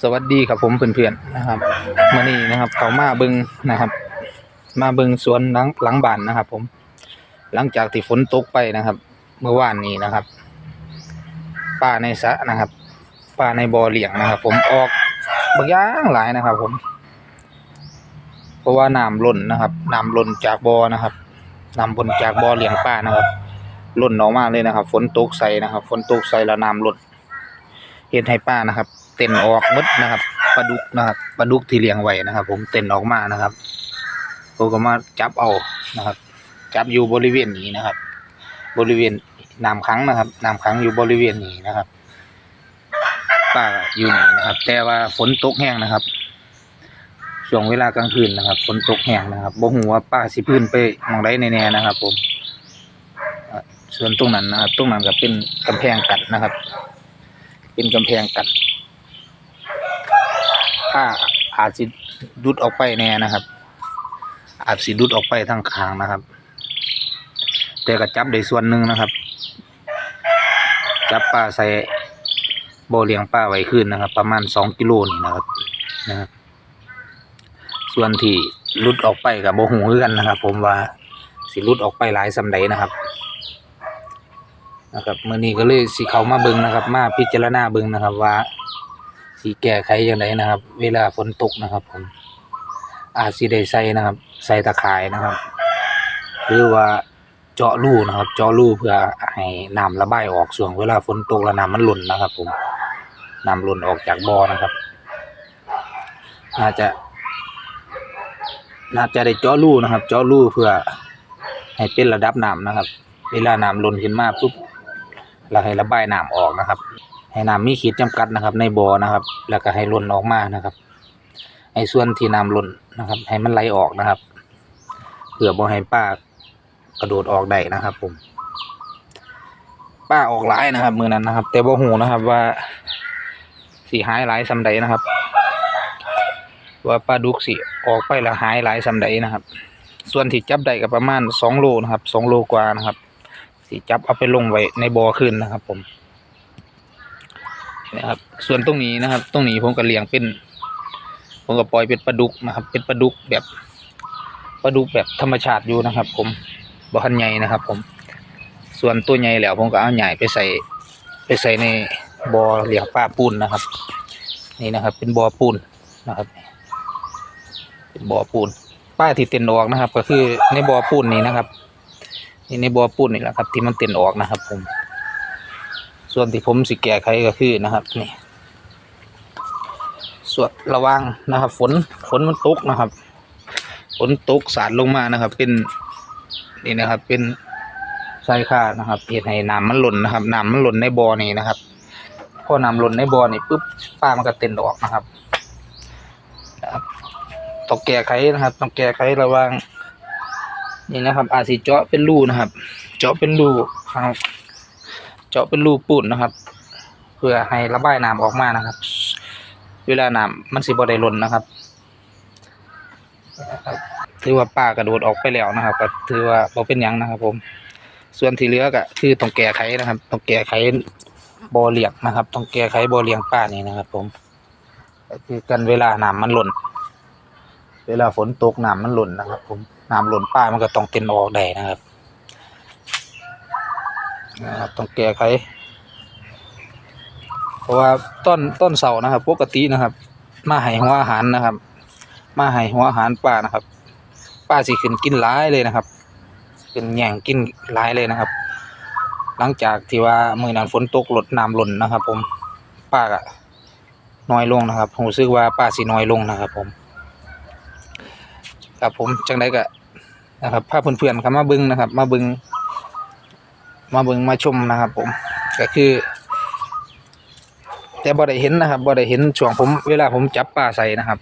สวัสดีครับผมเพื่อนๆนะครับมื่อนี้นะครับ เขามาเบิงนะครับ มาเบิงสวนหลังหลังบ้านนะครับ ผม หลังจากที่ฝนตกไปนะครับ เมื่อวานนี้นะครับป่าในสะนะครับป่าในบ่อเลี้ยงนะครับ ผมออกบางอย่างหลายนะครับ ผม เพราะว่าน้ำล้นนะครับน้ำล้นจากบ่อนะครับน้ำล้นจากบ่อเลี้ยงปลานะครับล้นออกมาเลยนะครับ ฝนตกใส่นะครับ ฝนตกใส่แล้วน้ำล้นเฮ็ดให้ป้านะครับ เต้นออกมดนะครับปลาดุกนะครับปลาดุกที่เลี้ยงไว้นะครับ ผมเต้นออกมานะครับผมก็มาจับเอานะครับ จับอยู่บริเวณนี้นะครับ บริเวณน้ำขังนะครับน้ำขังอยู่บริเวณนี้นะครับป้าอยู่นี่นะครับ แต่ว่าฝนตกแห้งนะครับช่วงเวลากลางคืนนะครับฝนตกแห้งนะครับบ่ฮู้ว่าป้าสิพื้นไปมองใดแน่ๆนะครับ ผมส่วนตรงนั้นนะครับ ตรงนั้นก็เป็นกำแพงกัดนะครับ เป็นกำแพงกัด ป้าอาจสิดุดออกไปแน่นะครับ อาจสิดุดออกไปทางข้างนะครับ แต่ก็จับได้ส่วนหนึ่งนะครับ จับป้าใส่โบเลี้ยงป้าไว้คืนนะครับ ประมาณสองกิโลนี่นะครับนะครับส่วนที่ลุดออกไปกับโบหูกันนะครับ ผมว่าสิลุดออกไปหลายสำใดนะครับ นะครับเมื่อนี้ก็เลยสิเขามาเบิงนะครับ มาพิจารณาเบิงนะครับว่า สิแก้ไขอย่างไรนะครับ เวลาฝนตกนะครับ ผม อาจสิได้ใส่นะครับ ใส่ตะข่ายนะครับ หรือว่าเจาะรูนะครับ เจาะรูเพื่อให้น้ำระบายออกช่วงเวลาฝนตกแล้วน้ำมันหล่นนะครับ ผมน้ำหล่นออกจากบ่อนะครับ น่าจะ น่าจะได้เจาะรูนะครับ เจาะรูเพื่อให้เป็นระดับน้ำนะครับ เวลาน้ำหล้นขึ้นมาปุ๊บ เราให้ระบายน้ำออกนะครับ ให้น้ำมีขีดจำกัดนะครับ ในบ่อนะครับ แล้วก็ให้ล้นออกมานะครับไอ้ส่วนที่น้ำล้นนะครับ ให้มันไหลออกนะครับเพื่อบ่ให้ป้ากระโดดออกได้นะครับ ผม ป้าออกหลายนะครับ มือนั้นนะครับ แต่บ่หูนะครับว่าสีหายหลายสำใดนะครับ ว่าปลาดุกสิออกไปแล้วหายหลายสำใดนะครับ ส่วนที่จับได้ก็ประมาณสองโลนะครับสองโลกว่านะครับ สิจับเอาไปลงไว้ในบ่อคืนนะครับ ผมนะครับ ส่วนตรงนี้นะครับ ตรงนี้ผมก็เลี้ยงเป็น ผมก็ปล่อยเป็นปลาดุกนะครับ เป็นปลาดุกแบบปลาดุกแบบธรรมชาติอยู่นะครับ ผมบ่ทันใหญ่นะครับ ผม ส่วนตัวใหญ่แล้ว ผมก็เอาใหญ่ไปใส่ ไปใส่ในบ่อเลี้ยงปลาปูนนะครับ นี่นะครับ เป็นบ่อปูนนะครับ เป็นบ่อปูนป้ายที่เต็นออกนะครับ ก็คือในบ่อปูนนี้นะครับ นี่ในบ่อปูนนี่แหละครับ ที่มันเต็นออกนะครับ ผม ส่วนที่ผมสิแก้ไขก็คือนะครับ นี่ส่วนระวังนะครับ ฝนฝนมันตกนะครับ ฝนตกสาดลงมานะครับ เป็นนี่นะครับ เป็นทรายค่านะครับเหตุให้น้ำมันหล่นนะครับน้ำมันหล่นในบ่อนี่นะครับพอน้ำหล่นในบ่อนี่ปุ๊บป้ามันก็เต็นออกนะครับต้องแก้ไขนะครับ ต้องแก้ไขระว่าง นี่นะครับ อาจสิเจาะเป็นรูนะครับ เจาะเป็นรูครับ เจาะเป็นรูปูนนะครับ เพื่อให้ระบายน้ำออกมานะครับ เวลาน้ำมันสิบ่ได้ล้นนะครับถือว่าป้ากระโดดออกไปแล้วนะครับ ก็ถือว่าบ่เป็นยังนะครับ ผม ส่วนที่เหลือก็คือต้องแก้ไขนะครับต้องแก้ไขบ่อเลี้ยงนะครับ ต้องแก้ไขบ่อเลี้ยงป้านี่นะครับ ผมก็คือกันเวลาน้ำมันหล้นเวลาฝนตกน้ำมันหล่นนะครับ ผม น้ำหล่นป้ามันก็ต้องเต็นออกได้นะครับนะครับต้องแก้ไขเพราะว่าต้นต้นเสานะครับ ปกตินะครับ มาให้หัวอาหารนะครับ มาให้หัวอาหารป้านะครับ ป้าสิขึ้นกินหลายเลยนะครับ เป็นแย่งกินหลายเลยนะครับ หลังจากที่ว่ามือนั้นฝนตกหลดน้ำหล่นนะครับ ผมป้าก็น้อยลงนะครับผมรู้สึกว่าป้าสิน้อยลงนะครับ ผมครับผมจังไดก็ นะครับพาเพื่อนๆครับมาบิ่งนะครับ มาบิ่งมาบิ่งมาชมนะครับ ผม ก็คือ แต่บ่ได้เห็นนะครับบ่ได้เห็นช่วงผมเวลาผมจับปลาใส่นะครับ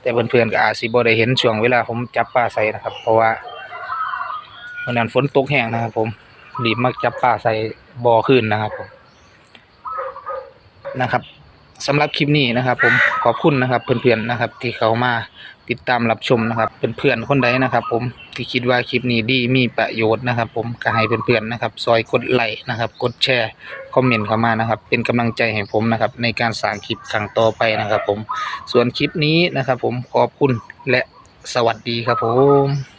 แต่เพื่อนๆก็อาจสิบ่ได้เห็นช่วงเวลาผมจับปลาใส่นะครับ เพราะว่าเมื่อนั้นฝนตกแห้งนะครับ ผมรีบมาจับปลาใส่บ่อคืนนะครับผมนะครับสำหรับคลิปนี้นะครับ ผมขอบคุณนะครับเพื่อนๆนะครับ ที่เขามาติดตามรับชมนะครับเป็นเพื่อนคนใดนะครับ ผม ที่คิดว่าคลิปนี้ดีมีประโยชน์นะครับ ผมก็ให้เพื่อนๆนะครับ ซอยกดไลค์นะครับ กดแชร์คอมเมนต์เข้ามานะครับ เป็นกำลังใจให้ผมนะครับ ในการสร้างคลิปครั้งต่อไปนะครับ ผมส่วนคลิปนี้นะครับ ผมขอบคุณและสวัสดีครับผม